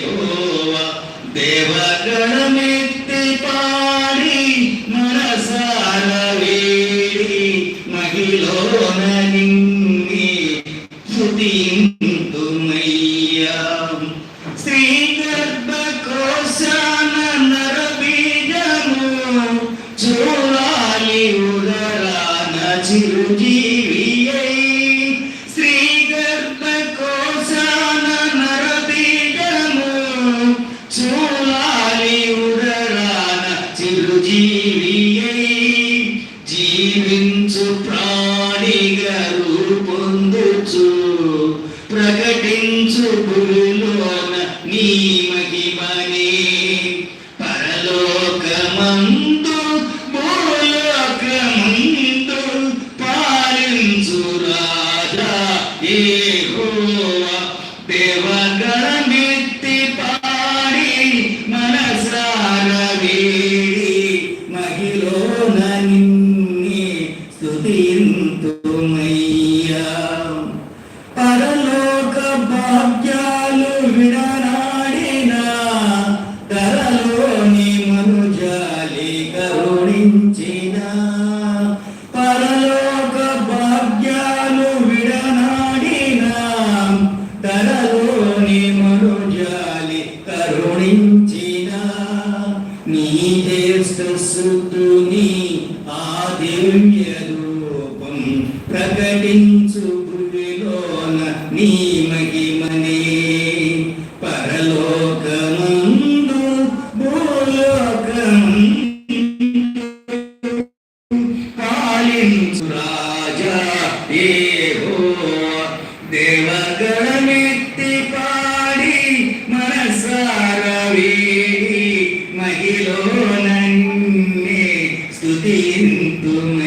യഹോവ ദേവഗണമിട്ട് പാടി മനസാല വേടി മഹിളോന നിന്നെ സ്തുതിന്തുമയ്യ. ശ്രീഗർഭ ക്രോശാന നരബീജമോ ചോളാലി ഉദരാന ചിരുജീവ చిరుజీవియై జీవించు ప్రాణిగా రూపొందుచు ప్రకటించు గురులోన నీ మహిమని. పరలోకమందు భూలోకమందు పాలించు రాజా యెహోవా. దేవగణమెత్తి పాడి మనసార వేడి నిన్నే స్తుతింతుమయ్యా. పరలోక భాగ్యాలు విడనాడిన ధరలోని మనుజాలి కరుణించిన పరలోక భాగ్యాలు విడనాడిన ధరలోని మనుజాలి కరుణించిన నీ దేశుని ఆ రూపం ప్రకటించు భూమిలోన నీ మహిమనే. పరలోకమందు భూలోకం పాలించు రాజా ఏ దేవగణమెత్తి వేడి మహిళ నన్నే స్తుతింతుమ.